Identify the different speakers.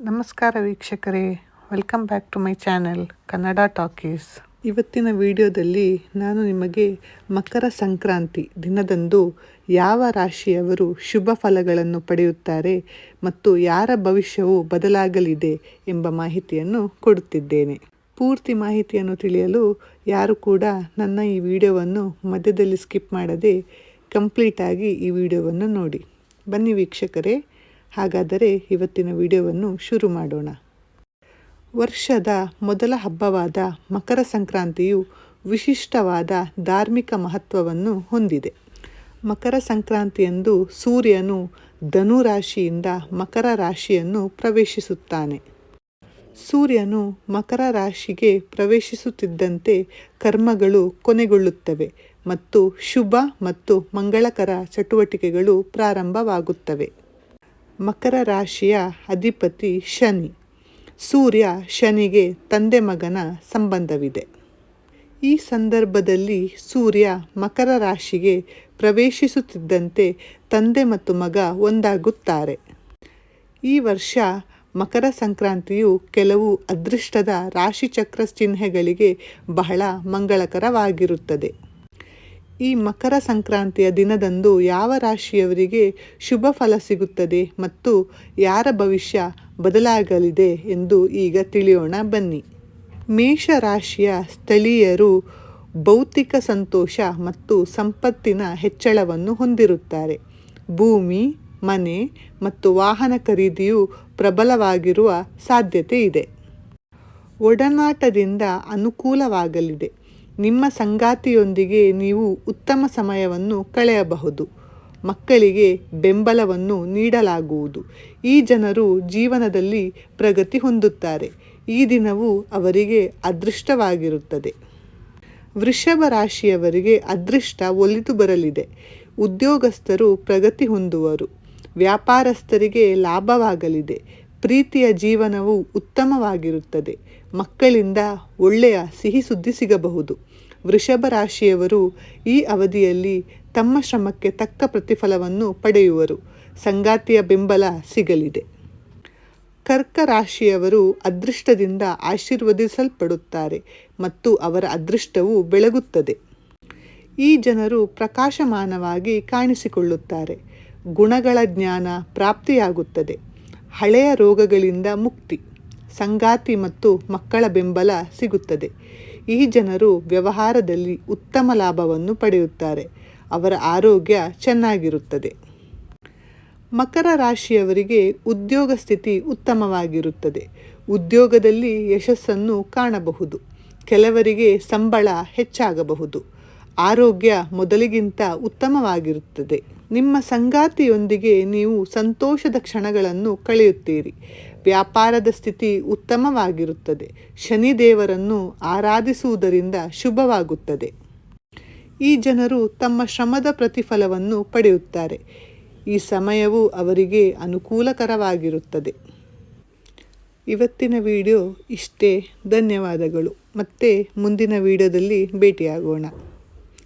Speaker 1: ನಮಸ್ಕಾರ ವೀಕ್ಷಕರೇ welcome back to my channel Kannada talkies ಇವತ್ತಿನ ವಿಡಿಯೋದಲ್ಲಿ ನಾನು ನಿಮಗೆ ಮಕರ ಸಂಕ್ರಾಂತಿ ದಿನದಂದು ಯಾವ ರಾಶಿಯವರು ಶುಭ ಫಲಗಳನ್ನು ಪಡೆಯುತ್ತಾರೆ ಮತ್ತು ಯಾರ ಭವಿಷ್ಯವು ಬದಲಾಗಲಿದೆ ಎಂಬ ಮಾಹಿತಿಯನ್ನು ಕೊಡುತ್ತಿದ್ದೇನೆ. ಪೂರ್ತಿ ಮಾಹಿತಿಯನ್ನು ತಿಳಿಯಲು ಯಾರು ಕೂಡ ನನ್ನ ಈ ವಿಡಿಯೋವನ್ನು ಮಧ್ಯದಲ್ಲಿ ಸ್ಕಿಪ್ ಮಾಡದೆ ಕಂಪ್ಲೀಟಾಗಿ ಈ ವಿಡಿಯೋವನ್ನು ನೋಡಿ. ಬನ್ನಿ ವೀಕ್ಷಕರೇ ಹಾಗಾದರೆ ಇವತ್ತಿನ ವಿಡಿಯೋವನ್ನು ಶುರು ಮಾಡೋಣ. ವರ್ಷದ ಮೊದಲ ಹಬ್ಬವಾದ ಮಕರ ಸಂಕ್ರಾಂತಿಯು ವಿಶಿಷ್ಟವಾದ ಧಾರ್ಮಿಕ ಮಹತ್ವವನ್ನು ಹೊಂದಿದೆ. ಮಕರ ಸಂಕ್ರಾಂತಿಯಂದು ಸೂರ್ಯನು ಧನು ರಾಶಿಯಿಂದ ಮಕರ ರಾಶಿಯನ್ನು ಪ್ರವೇಶಿಸುತ್ತಾನೆ. ಸೂರ್ಯನು ಮಕರ ರಾಶಿಗೆ ಪ್ರವೇಶಿಸುತ್ತಿದ್ದಂತೆ ಕರ್ಮಗಳು ಕೊನೆಗೊಳ್ಳುತ್ತವೆ ಮತ್ತು ಶುಭ ಮತ್ತು ಮಂಗಳಕರ ಚಟುವಟಿಕೆಗಳು ಪ್ರಾರಂಭವಾಗುತ್ತವೆ. ಮಕರ ರಾಶಿಯ ಅಧಿಪತಿ ಶನಿ. ಸೂರ್ಯ ಶನಿಗೆ ತಂದೆ ಮಗನ ಸಂಬಂಧವಿದೆ. ಈ ಸಂದರ್ಭದಲ್ಲಿ ಸೂರ್ಯ ಮಕರ ರಾಶಿಗೆ ಪ್ರವೇಶಿಸುತ್ತಿದ್ದಂತೆ ತಂದೆ ಮತ್ತು ಮಗ ಒಂದಾಗುತ್ತಾರೆ. ಈ ವರ್ಷ ಮಕರ ಸಂಕ್ರಾಂತಿಯು ಕೆಲವು ಅದೃಷ್ಟದ ರಾಶಿಚಕ್ರ ಚಿಹ್ನೆಗಳಿಗೆ ಬಹಳ ಮಂಗಳಕರವಾಗಿರುತ್ತದೆ. ಈ ಮಕರ ಸಂಕ್ರಾಂತಿಯ ದಿನದಂದು ಯಾವ ರಾಶಿಯವರಿಗೆ ಶುಭ ಫಲ ಸಿಗುತ್ತದೆ ಮತ್ತು ಯಾರ ಭವಿಷ್ಯ ಬದಲಾಗಲಿದೆ ಎಂದು ಈಗ ತಿಳಿಯೋಣ ಬನ್ನಿ. ಮೇಷ ರಾಶಿಯ ಸ್ಥಳೀಯರು ಭೌತಿಕ ಸಂತೋಷ ಮತ್ತು ಸಂಪತ್ತಿನ ಹೆಚ್ಚಳವನ್ನು ಹೊಂದಿರುತ್ತಾರೆ. ಭೂಮಿ, ಮನೆ ಮತ್ತು ವಾಹನ ಖರೀದಿಯು ಪ್ರಬಲವಾಗಿರುವ ಸಾಧ್ಯತೆ ಇದೆ. ಒಡನಾಟದಿಂದ ಅನುಕೂಲವಾಗಲಿದೆ. ನಿಮ್ಮ ಸಂಗಾತಿಯೊಂದಿಗೆ ನೀವು ಉತ್ತಮ ಸಮಯವನ್ನು ಕಳೆಯಬಹುದು. ಮಕ್ಕಳಿಗೆ ಬೆಂಬಲವನ್ನು ನೀಡಲಾಗುವುದು. ಈ ಜನರು ಜೀವನದಲ್ಲಿ ಪ್ರಗತಿ ಹೊಂದುತ್ತಾರೆ. ಈ ದಿನವು ಅವರಿಗೆ ಅದೃಷ್ಟವಾಗಿರುತ್ತದೆ. ವೃಷಭ ರಾಶಿಯವರಿಗೆ ಅದೃಷ್ಟ ಒಲಿದು ಬರಲಿದೆ. ಉದ್ಯೋಗಸ್ಥರು ಪ್ರಗತಿ ಹೊಂದುವರು. ವ್ಯಾಪಾರಸ್ಥರಿಗೆ ಲಾಭವಾಗಲಿದೆ. ಪ್ರೀತಿಯ ಜೀವನವು ಉತ್ತಮವಾಗಿರುತ್ತದೆ. ಮಕ್ಕಳಿಂದ ಒಳ್ಳೆಯ ಸಿಹಿ ಸುದ್ದಿ ಸಿಗಬಹುದು. ವೃಷಭ ರಾಶಿಯವರು ಈ ಅವಧಿಯಲ್ಲಿ ತಮ್ಮ ಶ್ರಮಕ್ಕೆ ತಕ್ಕ ಪ್ರತಿಫಲವನ್ನು ಪಡೆಯುವರು. ಸಂಗಾತಿಯ ಬೆಂಬಲ ಸಿಗಲಿದೆ. ಕರ್ಕ ರಾಶಿಯವರು ಅದೃಷ್ಟದಿಂದ ಆಶೀರ್ವದಿಸಲ್ಪಡುತ್ತಾರೆ ಮತ್ತು ಅವರ ಅದೃಷ್ಟವು ಬೆಳಗುತ್ತದೆ. ಈ ಜನರು ಪ್ರಕಾಶಮಾನವಾಗಿ ಕಾಣಿಸಿಕೊಳ್ಳುತ್ತಾರೆ. ಗುಣಗಳ ಜ್ಞಾನ ಪ್ರಾಪ್ತಿಯಾಗುತ್ತದೆ. ಹಳೆಯ ರೋಗಗಳಿಂದ ಮುಕ್ತಿ, ಸಂಗಾತಿ ಮತ್ತು ಮಕ್ಕಳ ಬೆಂಬಲ ಸಿಗುತ್ತದೆ. ಈ ಜನರು ವ್ಯವಹಾರದಲ್ಲಿ ಉತ್ತಮ ಲಾಭವನ್ನು ಪಡೆಯುತ್ತಾರೆ. ಅವರ ಆರೋಗ್ಯ ಚೆನ್ನಾಗಿರುತ್ತದೆ. ಮಕರ ರಾಶಿಯವರಿಗೆ ಉದ್ಯೋಗ ಸ್ಥಿತಿ ಉತ್ತಮವಾಗಿರುತ್ತದೆ. ಉದ್ಯೋಗದಲ್ಲಿ ಯಶಸ್ಸನ್ನು ಕಾಣಬಹುದು. ಕೆಲವರಿಗೆ ಸಂಬಳ ಹೆಚ್ಚಾಗಬಹುದು. ಆರೋಗ್ಯ ಮೊದಲಿಗಿಂತ ಉತ್ತಮವಾಗಿರುತ್ತದೆ. ನಿಮ್ಮ ಸಂಗಾತಿಯೊಂದಿಗೆ ನೀವು ಸಂತೋಷದ ಕ್ಷಣಗಳನ್ನು ಕಳೆಯುತ್ತೀರಿ. ವ್ಯಾಪಾರದ ಸ್ಥಿತಿ ಉತ್ತಮವಾಗಿರುತ್ತದೆ. ಶನಿದೇವರನ್ನು ಆರಾಧಿಸುವುದರಿಂದ ಶುಭವಾಗುತ್ತದೆ. ಈ ಜನರು ತಮ್ಮ ಶ್ರಮದ ಪ್ರತಿಫಲವನ್ನು ಪಡೆಯುತ್ತಾರೆ. ಈ ಸಮಯವು ಅವರಿಗೆ ಅನುಕೂಲಕರವಾಗಿರುತ್ತದೆ. ಇವತ್ತಿನ ವಿಡಿಯೋ ಇಷ್ಟೇ. ಧನ್ಯವಾದಗಳು. ಮತ್ತೆ ಮುಂದಿನ ವಿಡಿಯೋದಲ್ಲಿ ಭೇಟಿಯಾಗೋಣ.